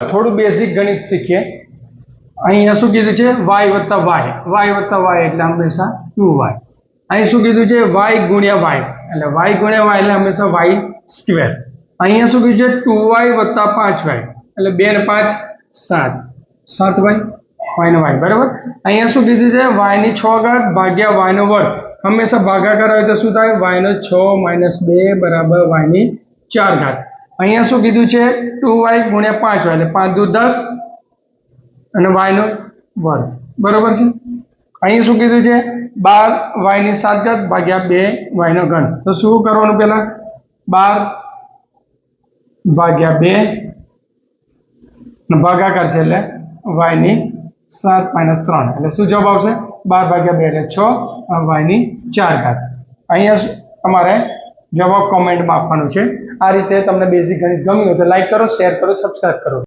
થોડું બેઝિક ગણિત શીખીએ. અહીંયા શું કીધું છે? વાય વત્તા વાય વાય વત્તા વાય એટલે હંમેશા ટુ વાય અહીં શું કીધું છે? વાય ગુણ્યા વાય એટલે વાય ગુણ્યા વાય એટલે હંમેશા વાય સ્ક્વેર અહીંયા શું કીધું છે? ટુ વાય વત્તા પાંચ વાય એટલે બે ને પાંચ, સાત. સાત વાય વાય ને વાય બરાબર? અહીંયા શું કીધું છે? વાયની છ ઘાત ભાગ્યા વાય નો વર્ગ. હંમેશા ભાગાકાર હોય તો શું થાય? વાય નો છ માઇનસ બે બરાબર વાયની ચાર ઘાત. અહીંયા શું કીધું છે? ટુ વાય ગુણ્યા પાંચ વાય એટલે પાંચ દુ દસ અને વાયનો વર્ગ. બરોબર છે? અહીં શું કીધું છે? બાર વાયની સાત ઘાત ભાગ્યા બે વાયનો ઘન. તો શું કરવાનું પહેલા? બાર ભાગ્યા બે ભાગાકાર છે એટલે વાયની સાત માઇનસ ત્રણ. એટલે શું જવાબ આવશે? બાર ભાગ્યા બે એટલે છ વાયની ચાર ઘાત. અહીંયા તમારે જવાબ કોમેન્ટમાં આપવાનું છે. આ રીતે તમને બેઝિક ગણિત ગમ્યું તો લાઇક કરો શેર કરો સબસ્ક્રાઈબ કરો.